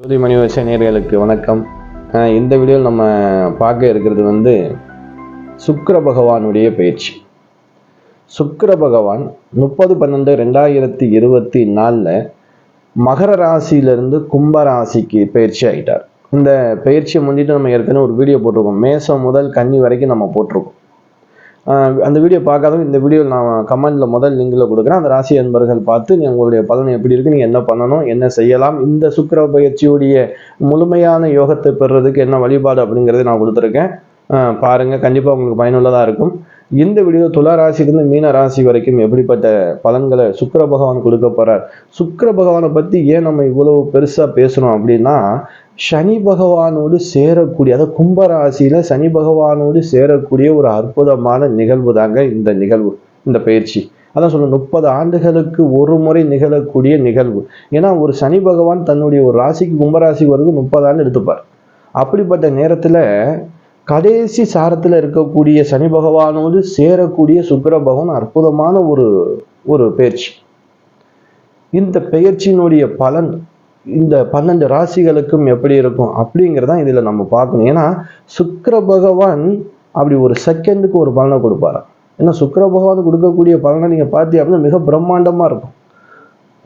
ஜோதி மணிவச நேர்களுக்கு வணக்கம். இந்த வீடியோவில் நம்ம பார்க்க இருக்கிறது வந்து சுக்கர பகவானுடைய பயிற்சி. சுக்கர பகவான் முப்பது பன்னெண்டு ரெண்டாயிரத்தி இருபத்தி நாலில் மகர ராசியிலிருந்து கும்ப ராசிக்கு பயிற்சி ஆகிட்டார் இந்த பயிற்சியை முன்னிட்டு நம்ம ஏற்கனவே ஒரு வீடியோ போட்டிருக்கோம். மேசம் முதல் கன்னி வரைக்கும் நம்ம போட்டிருக்கோம். அந்த வீடியோ பார்க்காதவங்க இந்த வீடியோ நான் கமெண்டில் முதல் லிங்கில் கொடுக்குறேன். அந்த ராசி அன்பர்கள் பார்த்து நீ உங்களுடைய பலன் எப்படி இருக்குது நீங்கள் என்ன பண்ணணும் என்ன செய்யலாம் இந்த சுக்கிர பயிற்சியுடைய முழுமையான யோகத்தை பெறுறதுக்கு என்ன வழிபாடு அப்படிங்கிறத நான் கொடுத்துருக்கேன். பாருங்கள் கண்டிப்பாக உங்களுக்கு பயனுள்ளதாக இருக்கும். இந்த வீடியோ துலா ராசியிலிருந்து மீன ராசி வரைக்கும் எப்படிப்பட்ட பலன்களை சுக்கர பகவான் கொடுக்க போறார்? சுக்கர பகவானை பத்தி ஏன் நம்ம இவ்வளவு பெருசா பேசுகிறோம் அப்படின்னா சனி பகவானோடு சேரக்கூடிய அதாவது கும்பராசியில் சனி பகவானோடு சேரக்கூடிய ஒரு அற்புதமான நிகழ்வு தாங்க இந்த நிகழ்வு இந்த பயிற்சி. அதான் சொல்லணும் முப்பது ஆண்டுகளுக்கு ஒரு முறை நிகழக்கூடிய நிகழ்வு. ஏன்னா ஒரு சனி பகவான் தன்னுடைய ஒரு ராசிக்கு கும்பராசிக்கு வரைக்கும் முப்பது ஆண்டு எடுத்துப்பார். அப்படிப்பட்ட நேரத்துல கடைசி சாரத்தில் இருக்கக்கூடிய சனி பகவானோடு சேரக்கூடிய சுக்கர பகவான் அற்புதமான ஒரு ஒரு பயிற்சி இந்த பெயர்ச்சியினுடைய பலன் இந்த பன்னெண்டு ராசிகளுக்கும் எப்படி இருக்கும் அப்படிங்கிறதான் இதில் நம்ம பார்க்கணும். ஏன்னா சுக்கர பகவான் அப்படி ஒரு செகண்டுக்கு ஒரு பலனை கொடுப்பாராம். ஏன்னா சுக்கர பகவான் கொடுக்கக்கூடிய பலனை நீங்கள் பார்த்தீங்க அப்படின்னா மிக பிரம்மாண்டமாக இருக்கும்.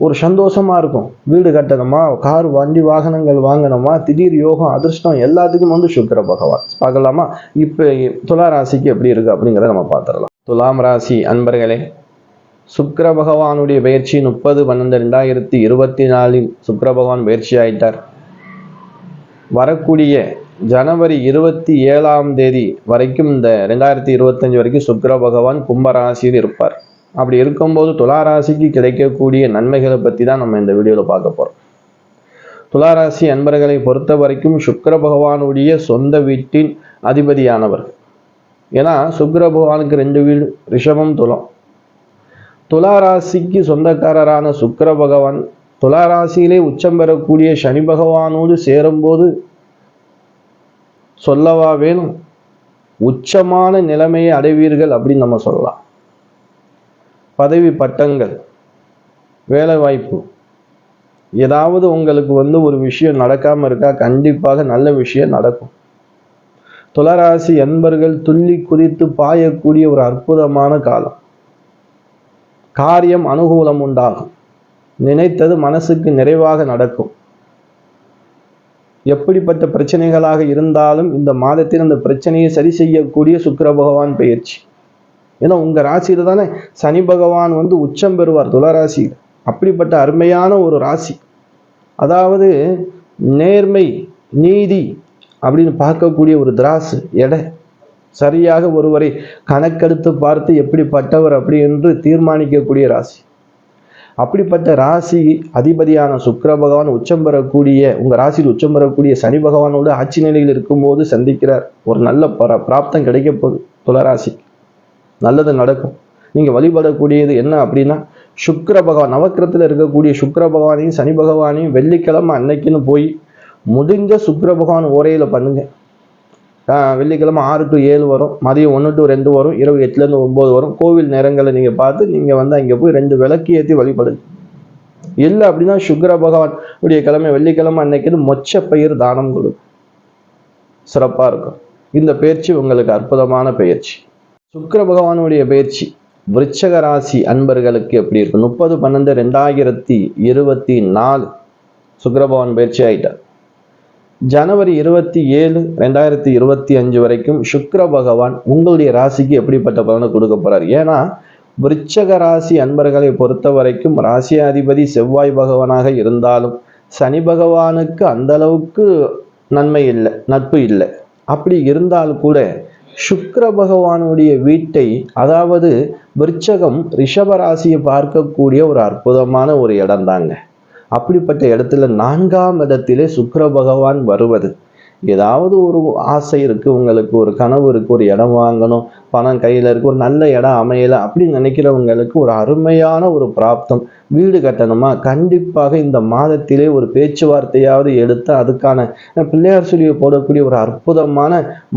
ஒரு சந்தோஷமா இருக்கும். வீடு கட்டணுமா? கார் வண்டி வாகனங்கள் வாங்கணுமா? திடீர் யோகம் அதிர்ஷ்டம் எல்லாத்துக்கும் வந்து சுக்கர பகவான். பார்க்கலாமா? இப்போ துலா ராசிக்கு எப்படி இருக்கு அப்படிங்கிறத நம்ம பார்த்துடலாம். துலாம் ராசி அன்பர்களே சுக்கர பகவானுடைய பயிற்சி முப்பது பன்னெண்டு ரெண்டாயிரத்தி இருபத்தி நாலில் சுக்கர பகவான் பயிற்சி ஆயிட்டார். வரக்கூடிய ஜனவரி இருபத்தி ஏழாம் தேதி வரைக்கும் இந்த ரெண்டாயிரத்தி இருபத்தஞ்சு வரைக்கும் சுக்கர பகவான் கும்பராசியில் இருப்பார். அப்படி இருக்கும்போது துளாராசிக்கு கிடைக்கக்கூடிய நன்மைகளை பற்றி தான் நம்ம இந்த வீடியோவில் பார்க்க போகிறோம் துளாராசி அன்பர்களை பொறுத்த வரைக்கும் சுக்கர பகவானுடைய சொந்த வீட்டின் அதிபதியானவர். ஏன்னா சுக்கர பகவானுக்கு ரெண்டு வீடு ரிஷபம் துலம். துளாராசிக்கு சொந்தக்காரரான சுக்கர பகவான் துளாராசியிலே உச்சம் பெறக்கூடிய சனி பகவானோடு சேரும்போது சொல்லவா வேணும்? உச்சமான நிலைமையை அடைவீர்கள் அப்படின்னு நம்ம சொல்லலாம். பதவி பட்டங்கள் வேலைவாய்ப்பு. ஏதாவது உங்களுக்கு வந்து ஒரு விஷயம் நடக்காமல் இருக்கா கண்டிப்பாக நல்ல விஷயம் நடக்கும். துளராசி என்பர்கள் துள்ளி குதித்து பாயக்கூடிய ஒரு அற்புதமான காலம். காரியம் அனுகூலம் உண்டாகும். நினைத்தது மனசுக்கு நிறைவாக நடக்கும். எப்படிப்பட்ட பிரச்சனைகளாக இருந்தாலும் இந்த மாதத்தில் அந்த பிரச்சனையை சரி செய்யக்கூடிய சுக்கர பகவான் பயிற்சி ஏன்னா உங்கள் ராசியில தானே சனி பகவான் வந்து உச்சம் பெறுவார் துளராசி அப்படிப்பட்ட அருமையான ஒரு ராசி. அதாவது நேர்மை நீதி அப்படின்னு பார்க்கக்கூடிய ஒரு திராசு எடை. சரியாக ஒருவரை கணக்கெடுத்து பார்த்து எப்படிப்பட்டவர் அப்படி என்று தீர்மானிக்கக்கூடிய ராசி. அப்படிப்பட்ட ராசி அதிபதியான சுக்கர பகவான் உச்சம் பெறக்கூடிய உங்கள் ராசியில் உச்சம் பெறக்கூடிய சனி பகவானோடு ஆட்சி நிலையில் இருக்கும்போது சந்திக்கிறார். ஒரு நல்ல பர பிராப்தம் கிடைக்க போகுது துளராசி நல்லது நடக்கும். நீங்கள் வழிபடக்கூடியது என்ன அப்படின்னா சுக்கர பகவான் நவக்கிரத்தில் இருக்கக்கூடிய சுக்கர பகவானையும் சனி பகவானையும் வெள்ளிக்கிழமை அன்னைக்குன்னு போய் முடிஞ்ச சுக்கர பகவான் ஓரையில் பண்ணுங்க. வெள்ளிக்கிழமை ஆறு டு ஏழு வரும் மதியம் ஒன்று டு ரெண்டு வரும் இரவு எட்டுலேருந்து ஒம்பது வரும். கோவில் நேரங்களை நீங்கள் பார்த்து நீங்கள் வந்து அங்கே போய் ரெண்டு விளக்கு ஏற்றி வழிபடுங்க. இல்லை அப்படின்னா சுக்கர பகவான் உடைய கிழமை வெள்ளிக்கிழமை அன்னைக்குன்னு மொச்ச பயிர் தானம் கொடுக்கும் சிறப்பாக இருக்கும். இந்த பயிற்சி உங்களுக்கு அற்புதமான பயிற்சி. சுக்கர பகவானுடைய பயிற்சி. விருச்சக ராசி அன்பர்களுக்கு எப்படி இருக்கும் முப்பது பன்னெண்டு ரெண்டாயிரத்தி இருபத்தி நாலு சுக்கர பகவான் பயிற்சி ஆயிட்டார். ஜனவரி இருபத்தி ஏழு ரெண்டாயிரத்தி இருபத்தி அஞ்சு வரைக்கும் சுக்கர பகவான் உங்களுடைய ராசிக்கு எப்படிப்பட்ட பலனை கொடுக்க போறார்? ஏன்னா விருச்சக ராசி அன்பர்களை பொறுத்த வரைக்கும் ராசியாதிபதி செவ்வாய் பகவானாக இருந்தாலும் சனி பகவானுக்கு அந்த அளவுக்கு நன்மை இல்லை நட்பு இல்லை. அப்படி இருந்தால் கூட சுக்கர பகவானுடைய வீட்டை அதாவது விருச்சகம் ரிஷபராசியை பார்க்கக்கூடிய ஒரு அற்புதமான ஒரு இடம் தாங்க. அப்படிப்பட்ட இடத்துல நான்காம் இடத்திலே சுக்கர பகவான் வருவது. ஏதாவது ஒரு ஆசை இருக்குது உங்களுக்கு ஒரு கனவு இருக்குது ஒரு இடம் வாங்கணும் பணம் கையில் இருக்குது ஒரு நல்ல இடம் அமையலை அப்படின்னு நினைக்கிறவங்களுக்கு ஒரு அருமையான ஒரு பிராப்தம். வீடு கட்டணுமா? கண்டிப்பாக இந்த மாதத்திலே ஒரு பேச்சுவார்த்தையாவது எடுத்து அதுக்கான பிள்ளையார் சொல்லியை போடக்கூடிய ஒரு அற்புதமான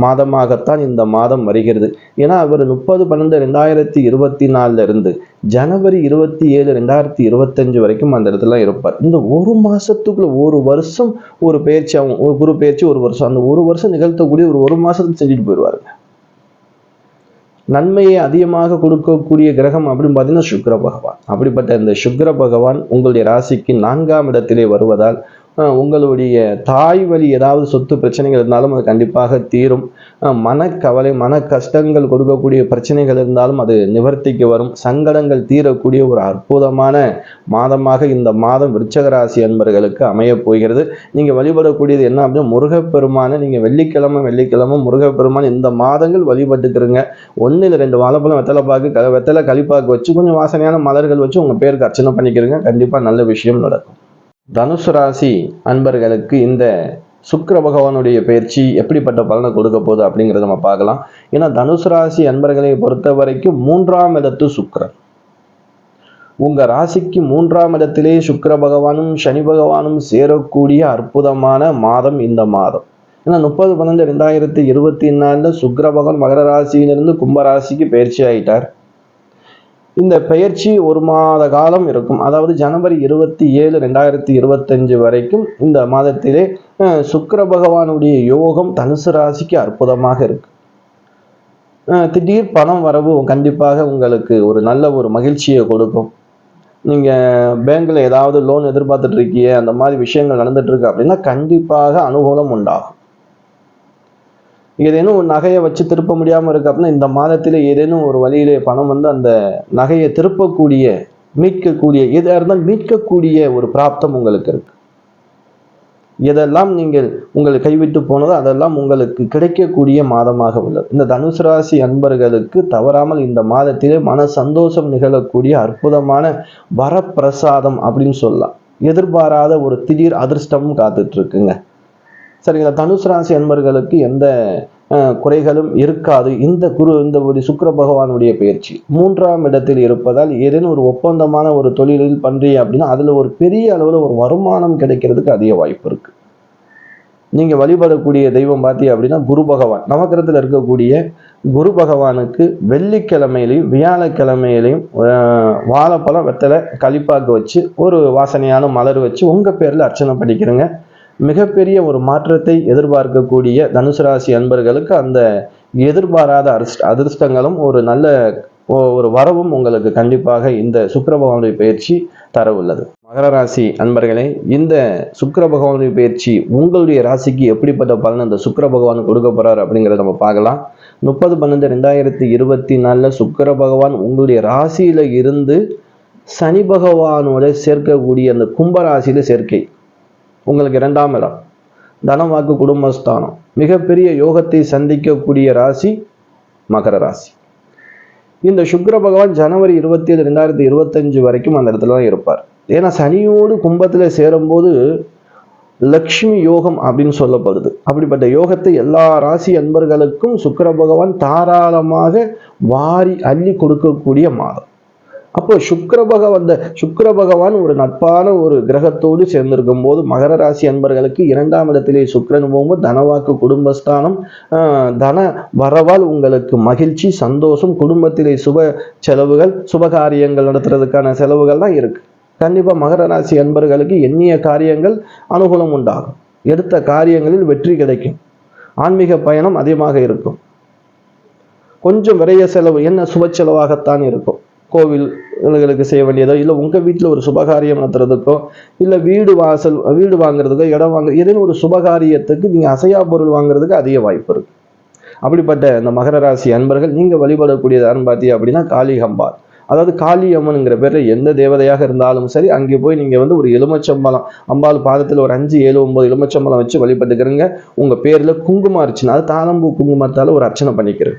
மாதமாகத்தான் இந்த மாதம் வருகிறது. ஏன்னா அவர் முப்பது பன்னெண்டு ரெண்டாயிரத்தி இருபத்தி நாலுல இருந்து ஜனவரி இருபத்தி ஏழு ரெண்டாயிரத்தி இருபத்தஞ்சு வரைக்கும் அந்த இடத்துல இருப்பார். இந்த ஒரு மாசத்துக்குள்ள ஒரு வருஷம் ஒரு பயிற்சி ஆகும் ஒரு குரு பயிற்சி ஒரு வருஷம் அந்த ஒரு வருஷம் நிகழ்த்தக்கூடிய ஒரு ஒரு மாசத்துக்கு செஞ்சுட்டு போயிடுவாருங்க நன்மையை அதிகமாக கொடுக்கக்கூடிய கிரகம் அப்படின்னு பார்த்தீங்கன்னா சுக்கர பகவான். அப்படிப்பட்ட இந்த சுக்கர பகவான் உங்களுடைய ராசிக்கு நான்காம் இடத்திலே வருவதால் உங்களுடைய தாய் வழி ஏதாவது சொத்து பிரச்சனைகள் இருந்தாலும் அது கண்டிப்பாக தீரும். மனக்கவலை மன கஷ்டங்கள் கொடுக்கக்கூடிய பிரச்சனைகள் இருந்தாலும் அது நிவர்த்திக்கு வரும். சங்கடங்கள் தீரக்கூடிய ஒரு அற்புதமான மாதமாக இந்த மாதம் விருச்சகராசி அன்பர்களுக்கு அமையப் போகிறது. நீங்கள் வழிபடக்கூடியது என்ன அப்படின்னா முருகப்பெருமானை நீங்கள் வெள்ளிக்கிழமை வெள்ளிக்கிழமை முருகப்பெருமான் இந்த மாதங்கள் வழிபட்டுக்கிறங்க ஒன்றில் இல்லை ரெண்டு வாழைப்பழம் வெத்தலை பாக்கு க- வெத்தலை களிப்பாக்கு வச்சு கொஞ்சம் வாசனையான மலர்கள் வச்சு உங்கள் பேருக்கு அர்ச்சனை பண்ணிக்கிறங்க கண்டிப்பாக நல்ல விஷயம் நடக்கும். தனுசு ராசி அன்பர்களுக்கு இந்த சுக்கர பகவானுடைய பயிற்சி எப்படிப்பட்ட பலனை கொடுக்க போகுது அப்படிங்கிறத நம்ம பார்க்கலாம். ஏன்னா தனுசு ராசி அன்பர்களை பொறுத்த வரைக்கும் மூன்றாம் இடத்து சுக்கரன். உங்க ராசிக்கு மூன்றாம் இடத்திலே சுக்கர பகவானும் சனி பகவானும் சேரக்கூடிய அற்புதமான மாதம் இந்த மாதம். ஏன்னா முப்பது பன்னெண்டு ரெண்டாயிரத்தி இருபத்தி நாலுல சுக்கர பகவான் மகர ராசியிலிருந்து கும்ப ராசிக்கு பயிற்சி ஆயிட்டார். இந்த பெயர்ச்சி ஒரு மாத காலம் இருக்கும். அதாவது ஜனவரி இருபத்தி ஏழு ரெண்டாயிரத்தி இருபத்தஞ்சு வரைக்கும் இந்த மாதத்திலே சுக்கர பகவானுடைய யோகம் தனுசு ராசிக்கு அற்புதமாக இருக்கு. திடீர் பணம் வரவு கண்டிப்பாக உங்களுக்கு ஒரு நல்ல ஒரு மகிழ்ச்சியை கொடுக்கும். நீங்க பேங்க்ல ஏதாவது லோன் எதிர்பார்த்துட்டு இருக்கீங்க அந்த மாதிரி விஷயங்கள் நடந்துட்டு இருக்கு அப்படின்னா கண்டிப்பாக அனுகூலம் உண்டாகும். ஏதேனும் ஒரு நகையை வச்சு திருப்ப முடியாமல் இருக்கு அப்படின்னா இந்த மாதத்தில் ஏதேனும் ஒரு வழியிலே பணம் வந்து அந்த நகையை திருப்பக்கூடிய மீட்கக்கூடிய எதாக இருந்தால் மீட்கக்கூடிய ஒரு பிராப்தம் உங்களுக்கு இருக்கு. எதெல்லாம் நீங்கள் உங்களை கைவிட்டு போனதோ அதெல்லாம் உங்களுக்கு கிடைக்கக்கூடிய மாதமாக உள்ளது. இந்த தனுசு ராசி அன்பர்களுக்கு தவறாமல் இந்த மாதத்திலே மன சந்தோஷம் நிகழக்கூடிய அற்புதமான வரப்பிரசாதம் அப்படின்னு சொல்லலாம். எதிர்பாராத ஒரு திடீர் அதிர்ஷ்டமும் காத்துட்டு இருக்குங்க. சரிங்களா? தனுசு ராசி அன்பர்களுக்கு எந்த குறைகளும் இருக்காது. இந்த குரு இந்த ஒரு சுக்கர பகவானுடைய பயிற்சி. மூன்றாம் இடத்தில் இருப்பதால் ஏதேனும் ஒரு ஒப்பந்தமான ஒரு தொழிலில் பண்றீங்க அப்படின்னா அதுல ஒரு பெரிய அளவில் ஒரு வருமானம் கிடைக்கிறதுக்கு அதிக வாய்ப்பு இருக்கு. நீங்க வழிபடக்கூடிய தெய்வம் பார்த்தீங்க அப்படின்னா குரு பகவான். நவக்கிரகத்தில் இருக்கக்கூடிய குரு பகவானுக்கு வெள்ளிக்கிழமையிலையும் வியாழக்கிழமையிலையும் வாழைப்பழம் வெத்தலை களிப்பாக்கு வச்சு ஒரு வாசனையான மலர் வச்சு உங்க பேர்ல அர்ச்சனை பண்ணிக்கிறேங்க. மிகப்பெரிய ஒரு மாற்றத்தை எதிர்பார்க்கக்கூடிய தனுசு ராசி அன்பர்களுக்கு அந்த எதிர்பாராத அதிர்ஷ்ட அதிர்ஷ்டங்களும் ஒரு நல்ல ஒரு வரவும் உங்களுக்கு கண்டிப்பாக இந்த சுக்கர பகவானுடைய பயிற்சி தர உள்ளது மகர ராசி அன்பர்களே இந்த சுக்கர பகவானுடைய பயிற்சி உங்களுடைய ராசிக்கு எப்படிப்பட்ட பலன் அந்த சுக்கர பகவான் கொடுக்க போறாரு அப்படிங்கிறத நம்ம பார்க்கலாம். முப்பது பன்னெண்டு ரெண்டாயிரத்தி இருபத்தி நாலுல சுக்கர பகவான் உங்களுடைய ராசியில இருந்து சனி பகவானோட சேர்க்கக்கூடிய அந்த கும்பராசியில சேர்க்கை. உங்களுக்கு இரண்டாம் இடம். தனம் வாக்கு குடும்பஸ்தானம். மிகப்பெரிய யோகத்தை சந்திக்கக்கூடிய ராசி மகர ராசி. இந்த சுக்கர பகவான் ஜனவரி இருபத்தி ஏழு ரெண்டாயிரத்தி இருபத்தஞ்சு வரைக்கும் அந்த இடத்துல தான் இருப்பார். ஏன்னா சனியோடு கும்பத்தில் சேரும்போது லக்ஷ்மி யோகம் அப்படின்னு சொல்லப்படுது. அப்படிப்பட்ட யோகத்தை எல்லா ராசி அன்பர்களுக்கும் சுக்கர பகவான் தாராளமாக வாரி அள்ளி கொடுக்கக்கூடிய மாதம். அப்போ சுக்கர பகவான் சுக்கர பகவான் ஒரு நட்பான ஒரு கிரகத்தோடு சேர்ந்திருக்கும் போது மகர ராசி அன்பர்களுக்கு இரண்டாம் இடத்திலே சுக்கரன் போகும்போது தனவாக்கு குடும்பஸ்தானம் தன வரவால் உங்களுக்கு மகிழ்ச்சி சந்தோஷம் குடும்பத்திலே சுப செலவுகள் சுபகாரியங்கள் நடத்துறதுக்கான செலவுகள் தான் இருக்கு. கண்டிப்பாக மகர ராசி அன்பர்களுக்கு எண்ணிய காரியங்கள் அனுகூலம் உண்டாகும். எடுத்த காரியங்களில் வெற்றி கிடைக்கும். ஆன்மீக பயணம் அதிகமாக இருக்கும். கொஞ்சம் விரைய செலவு என்ன சுப செலவாகத்தான் இருக்கும். கோவில்களுக்கு செய்ய வேண்டியதோ இல்லை உங்கள் வீட்டில் ஒரு சுபகாரியம் நடத்துறதுக்கோ இல்லை வீடு வாசல் வீடு வாங்குறதுக்கோ இடம் வாங்க ஏதேனும் ஒரு சுபகாரியத்துக்கு நீங்கள் அசையா பொருள் வாங்குறதுக்கு அதிக வாய்ப்பு இருக்கு. அப்படிப்பட்ட இந்த மகர ராசி அன்பர்கள் நீங்கள் வழிபடக்கூடியதான்னு யாருன்னு பார்த்தீங்க அப்படின்னா காளிகம்பாள் அதாவது காளி அம்மனுங்கிற எந்த தேவதையாக இருந்தாலும் சரி அங்கே போய் நீங்கள் வந்து ஒரு எலுமச்சம்பளம் அம்பாள் பாதத்தில் ஒரு அஞ்சு ஏழு ஒம்பது எலுமச்சம்பளம் வச்சு வழிபட்டுக்கிறீங்க. உங்கள் பேரில் குங்குமம் அர்ச்சனை அது தாளம்பூ குங்குமத்தால் ஒரு அர்ச்சனை பண்ணிக்கிறேன்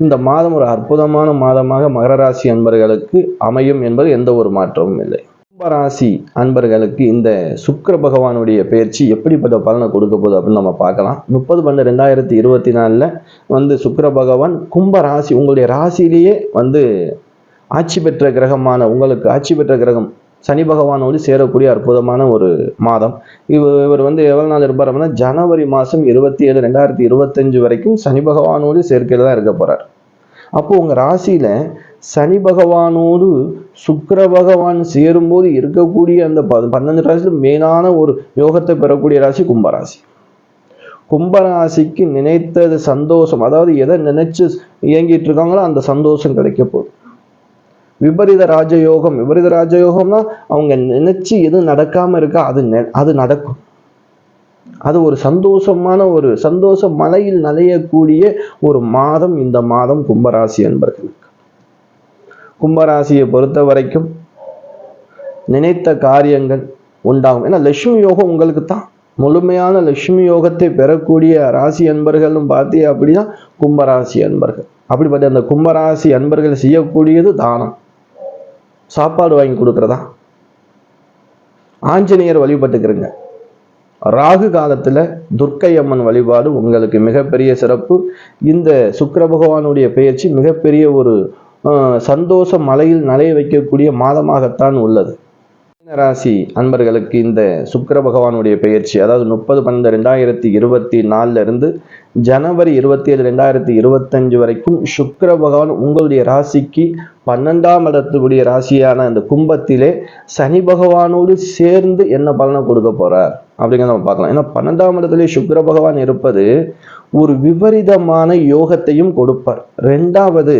இந்த மாதம் ஒரு அற்புதமான மாதமாக மகர ராசி அன்பர்களுக்கு அமையும் என்பது எந்த ஒரு மாற்றமும் இல்லை. கும்பராசி அன்பர்களுக்கு இந்த சுக்கர பகவானுடைய பயிற்சி எப்படிப்பட்ட பலனை கொடுக்க போகுது அப்படின்னு நம்ம பார்க்கலாம். முப்பது பன்னெண்டு ரெண்டாயிரத்தி இருபத்தி நாலில் வந்து சுக்கர பகவான் கும்ப ராசி உங்களுடைய ராசியிலேயே வந்து ஆட்சி பெற்ற கிரகமான உங்களுக்கு ஆட்சி பெற்ற கிரகம் சனி பகவானோடு சேரக்கூடிய அற்புதமான ஒரு மாதம். இவர் இவர் வந்து எவ்வளோ நாள் இருப்பார் அப்படின்னா ஜனவரி மாதம் இருபத்தி ஏழு ரெண்டாயிரத்தி இருபத்தஞ்சு வரைக்கும் சனி பகவானோடு சேர்க்கையில் தான் இருக்க போகிறார் அப்போது உங்கள் ராசியில் சனி பகவானோடு சுக்கர பகவான் சேரும்போது இருக்கக்கூடிய அந்த ப- பன்னெண்டு ராசியில் மெயினான ஒரு யோகத்தை பெறக்கூடிய ராசி கும்பராசி. கும்பராசிக்கு நினைத்தது சந்தோஷம். அதாவது எதை நினைச்சு இயங்கிட்டு இருக்காங்களோ அந்த சந்தோஷம் கிடைக்க போகுது. விபரீத ராஜயோகம். விபரீத ராஜயோகம்னா அவங்க நினைச்சு எது நடக்காம இருக்கா அது நெ- அது நடக்கும். அது ஒரு சந்தோஷமான ஒரு சந்தோஷ மலையில் நனையக்கூடிய ஒரு மாதம் இந்த மாதம் கும்பராசி என்பர்களுக்கு கும்பராசியை பொறுத்த வரைக்கும் நினைத்த காரியங்கள் உண்டாகும். ஏன்னா லட்சுமி யோகம் உங்களுக்கு தான். முழுமையான லட்சுமி யோகத்தை பெறக்கூடிய ராசி அன்பர்களும் பார்த்தீங்க அப்படின்னா கும்பராசி அன்பர்கள். அப்படிப்பட்ட அந்த கும்பராசி அன்பர்கள் செய்யக்கூடியது தானம். சாப்பாடு வாங்கி கொடுக்குறதா? ஆஞ்சநேயர் வழிபட்டுக்கிறங்க. ராகு காலத்தில் துர்க்கை அம்மன் வழிபாடு உங்களுக்கு மிகப்பெரிய சிறப்பு. இந்த சுக்கர பகவானுடைய பெயர்ச்சி மிகப்பெரிய ஒரு சந்தோஷ மலையில் நலைய வைக்கக்கூடிய மாதமாகத்தான் உள்ளது. ராசி அன்பர்களுக்கு இந்த சுக்கர பகவானுடைய பெயர்ச்சி அதாவது முப்பது பன்னெண்டு ரெண்டாயிரத்தி இருபத்தி நாலுல இருந்து ஜனவரி இருபத்தி ஏழு ரெண்டாயிரத்தி இருபத்தஞ்சு வரைக்கும் சுக்கர பகவான் உங்களுடைய ராசிக்கு பன்னெண்டாம் இடத்துக்குரிய ராசியான அந்த கும்பத்திலே சனி பகவானோடு சேர்ந்து என்ன பலனை கொடுக்க போறார்? அப்படிங்கிறத நம்ம பார்க்கலாம். ஏன்னா பன்னெண்டாம் இடத்துல சுக்கர பகவான் இருப்பது ஒரு விபரீதமான யோகத்தையும் கொடுப்பார். ரெண்டாவது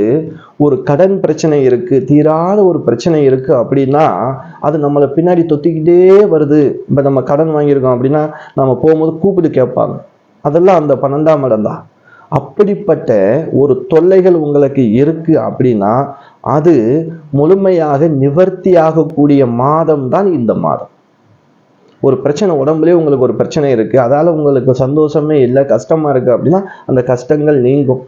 ஒரு கடன் பிரச்சனை இருக்கு தீராத ஒரு பிரச்சனை இருக்கு அப்படின்னா அது நம்மளை பின்னாடி தொத்திக்கிட்டே வருது. இப்போ நம்ம கடன் வாங்கியிருக்கோம் அப்படின்னா நம்ம போகும்போது கூப்பிட்டு கேட்பாங்க. அதெல்லாம் அந்த பன்னெண்டாம் இடம் தான். அப்படிப்பட்ட ஒரு தொல்லைகள் உங்களுக்கு இருக்கு அப்படின்னா அது முழுமையாக நிவர்த்தியாகக்கூடிய மாதம் தான் இந்த மாதம். ஒரு பிரச்சனை உடம்புலேயே உங்களுக்கு ஒரு பிரச்சனை இருக்கு. அதால் உங்களுக்கு சந்தோஷமே இல்லை கஷ்டமாக இருக்கு அப்படின்னா அந்த கஷ்டங்கள் நீங்கும்.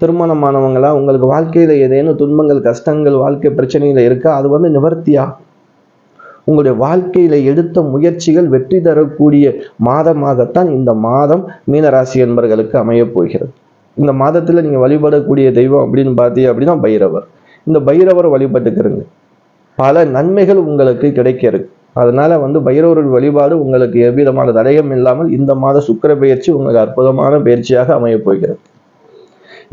திருமணமானவங்களா உங்களுக்கு வாழ்க்கையில் ஏதேனும் துன்பங்கள் கஷ்டங்கள் வாழ்க்கை பிரச்சனையில் இருக்கா? அது வந்து நிவர்த்தியாகும் உங்களுடைய வாழ்க்கையில எடுத்த முயற்சிகள் வெற்றி தரக்கூடிய மாதமாகத்தான் இந்த மாதம் மீனராசி என்பர்களுக்கு அமையப் போகிறது. இந்த மாதத்தில் நீங்கள் வழிபடக்கூடிய தெய்வம் அப்படின்னு பார்த்தீங்க அப்படின்னா பைரவர். இந்த பைரவர் வழிபட்டுக்கிறங்க பல நன்மைகள் உங்களுக்கு கிடைக்க இருக்கு. அதனால வந்து பைரவர்கள் வழிபாடு உங்களுக்கு எவ்விதமான தடயம் இல்லாமல் இந்த மாத சுக்கிர பயிற்சி உங்களுக்கு அற்புதமான பயிற்சியாக அமையப் போகிறது.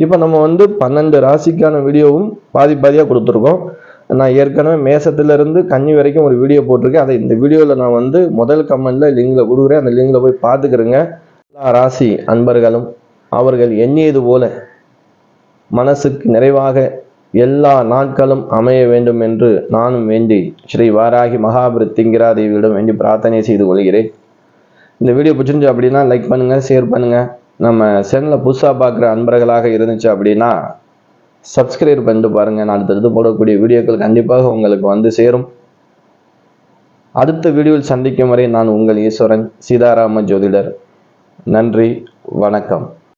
இப்போ நம்ம வந்து பன்னெண்டு ராசிக்கான வீடியோவும் பாதி பாதியாக கொடுத்துருக்கோம். நான் ஏற்கனவே மேசத்துலேருந்து கன்னி வரைக்கும் ஒரு வீடியோ போட்டிருக்கேன். அதை இந்த வீடியோவில் நான் வந்து முதல் கமெண்டில் லிங்கில் கொடுக்குறேன். அந்த லிங்கில் போய் பார்த்துக்கிறேங்க. எல்லா ராசி அன்பர்களும் அவர்கள் எண்ணியது போல மனசுக்கு நிறைவாக எல்லா நாட்களும் அமைய வேண்டும் என்று நானும் வேண்டி ஸ்ரீ வாராகி மகாபிருத்திங்கிரா தேவியிடம் வேண்டி பிரார்த்தனை செய்து கொள்கிறேன். இந்த வீடியோ பிடிச்சிருந்து அப்படின்னா லைக் பண்ணுங்க ஷேர் பண்ணுங்க. நம்ம சேனலில் புதுசாக பார்க்குற அன்பர்களாக இருந்துச்சு அப்படின்னா சப்ஸ்கிரைப் பண்ணிட்டு பாருங்க. நான் அடுத்தடுத்து போடக்கூடிய வீடியோக்கள் கண்டிப்பாக உங்களுக்கு வந்து சேரும். அடுத்த வீடியோவில் சந்திக்கும் வரை நான் உங்கள் ஈஸ்வரன் சீதாராம ஜோதிடர். நன்றி வணக்கம்.